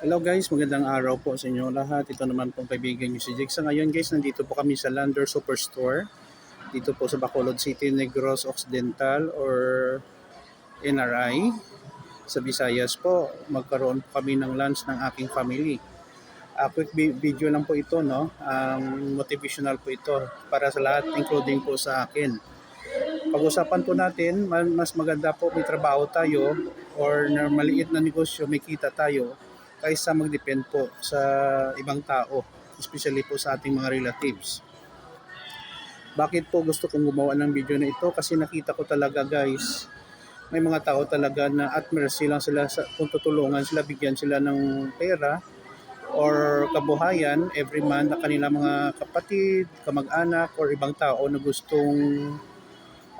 Hello guys, magandang araw po sa inyo lahat. Ito naman pong kaibigan nyo si Jake. Sa ngayon guys, nandito po kami sa Lander Superstore. Dito po sa Bacolod City, Negros Occidental or NRI. Sa Visayas po, magkaroon po kami ng lunch ng aking family. A quick vi- video lang po ito, no? Um, motivational po ito para sa lahat, including po sa akin. Pag-usapan po natin, ma- mas maganda po may trabaho tayo or na maliit na negosyo, may kita tayo kaysa mag-depend po sa ibang tao, especially po sa ating mga relatives. Bakit po gusto kong gumawa ng video na ito? Kasi nakita ko talaga guys, may mga tao talaga na at mercy lang sila sa, kung tutulungan sila, bigyan sila ng pera or kabuhayan every month na kanila mga kapatid, kamag-anak or ibang tao na gustong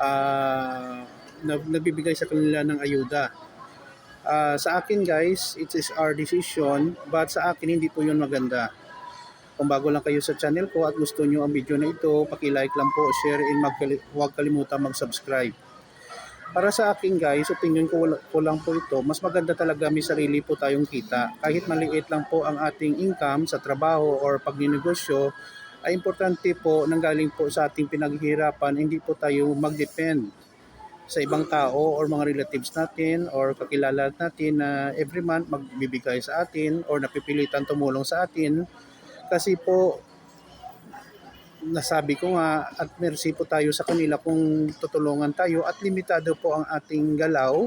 ah, na, nagbibigay sa kanila ng ayuda. Ah, sa akin guys, it is our decision, but sa akin hindi po yun maganda. Kung bago lang kayo sa channel ko at gusto nyo ang video na ito, paki-like lang po, share, and magkali- huwag kalimutan mag-subscribe. Para sa akin guys, opinion ko, ko lang po ito, mas maganda talaga may sarili po tayong kita. Kahit maliit lang po ang ating income sa trabaho or pagninegosyo, ay importante po nanggaling po sa ating pinaghihirapan, hindi po tayo mag-depend sa ibang tao or mga relatives natin or kakilala natin na every month magbibigay sa atin or napipilitan tumulong sa atin kasi po nasabi ko nga at mercy po tayo sa kanila kung tutulungan tayo at limitado po ang ating galaw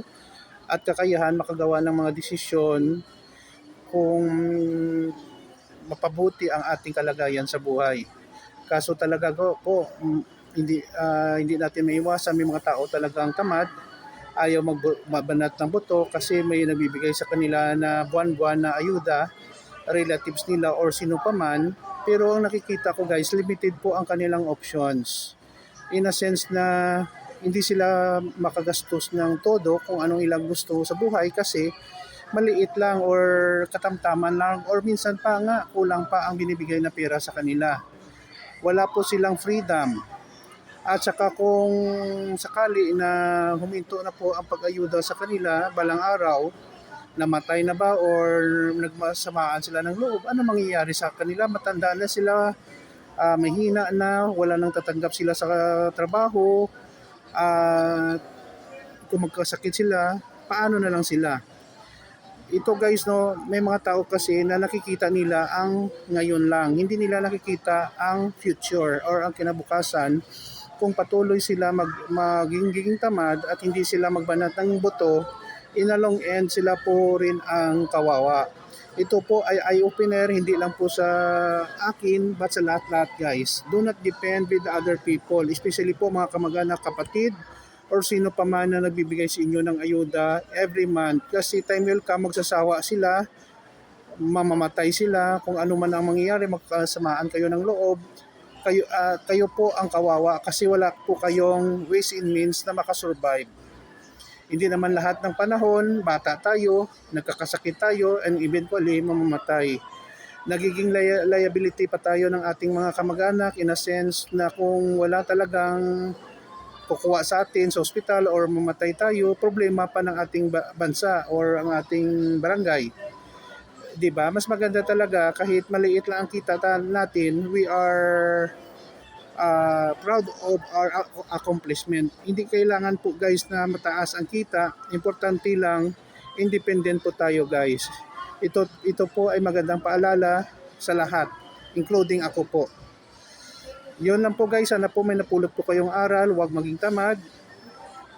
at kakayahan makagawa ng mga desisyon kung mapabuti ang ating kalagayan sa buhay. Kaso talaga po, hindi ah, hindi natin maiwasan. May mga tao talagang tamad. Ayaw mabanat ng buto kasi may nagbibigay sa kanila na buwan-buwan na ayuda relatives nila or sino pa man. Pero ang nakikita ko guys limited po ang kanilang options. In a sense na hindi sila makagastos ng todo kung anong ilang gusto sa buhay kasi maliit lang or katamtaman lang or minsan pa nga kulang pa ang binibigay na pera sa kanila. Wala po silang freedom at saka kung sakali na huminto na po ang pag-ayuda sa kanila balang araw, namatay na ba or nagmasamaan sila ng loob, ano mangyayari sa kanila? Matanda na sila, ah, mahina na, wala nang tatanggap sila sa trabaho, at kung magkasakit sila, paano na lang sila? Ito guys, no, may mga tao kasi na nakikita nila ang ngayon lang. Hindi nila nakikita ang future or ang kinabukasan kung patuloy sila mag, maging tamad at hindi sila magbanat ng buto, in a long end sila po rin ang kawawa. Ito po ay eye-opener, hindi lang po sa akin, but sa lahat-lahat guys. Do not depend with the other people, especially po mga kamag-anak, kapatid, or sino pa man na nagbibigay sa inyo ng ayuda every month. Kasi time will come, magsasawa sila, mamamatay sila, kung ano man ang mangyayari, magkasamaan kayo ng loob, kayo, ah, kayo po ang kawawa kasi wala po kayong ways and means na makasurvive. Hindi naman lahat ng panahon, bata tayo, nagkakasakit tayo, and eventually mamamatay. Nagiging lia- liability pa tayo ng ating mga kamag-anak in a sense na kung wala talagang kukuha sa atin sa ospital or mamatay tayo, problema pa ng ating ba- bansa or ang ating barangay. 'Di ba? Mas maganda talaga kahit maliit lang ang kita ta- natin, we are uh, proud of our ac- accomplishment. Hindi kailangan po guys na mataas ang kita, importante lang independent po tayo guys. Ito ito po ay magandang paalala sa lahat, including ako po. Yun lang po guys, sana po may napulot po kayong aral, huwag maging tamad.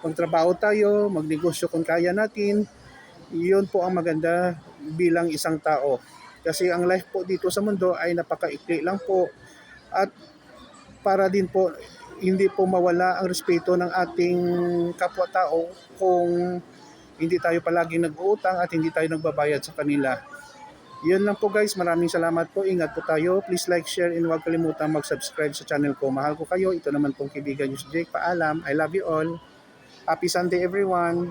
Magtrabaho tayo, magnegosyo kung kaya natin. Yun po ang maganda bilang isang tao. Kasi ang life po dito sa mundo ay napakaikli lang po at para din po hindi po mawala ang respeto ng ating kapwa-tao kung hindi tayo palaging nag-uutang at hindi tayo nagbabayad sa kanila. Yun lang po guys, maraming salamat po. Ingat po tayo. Please like, share, and huwag kalimutan mag-subscribe sa channel ko. Mahal ko kayo. Ito naman pong kaibigan nyo si Jake. Paalam. I love you all. Happy Sunday everyone.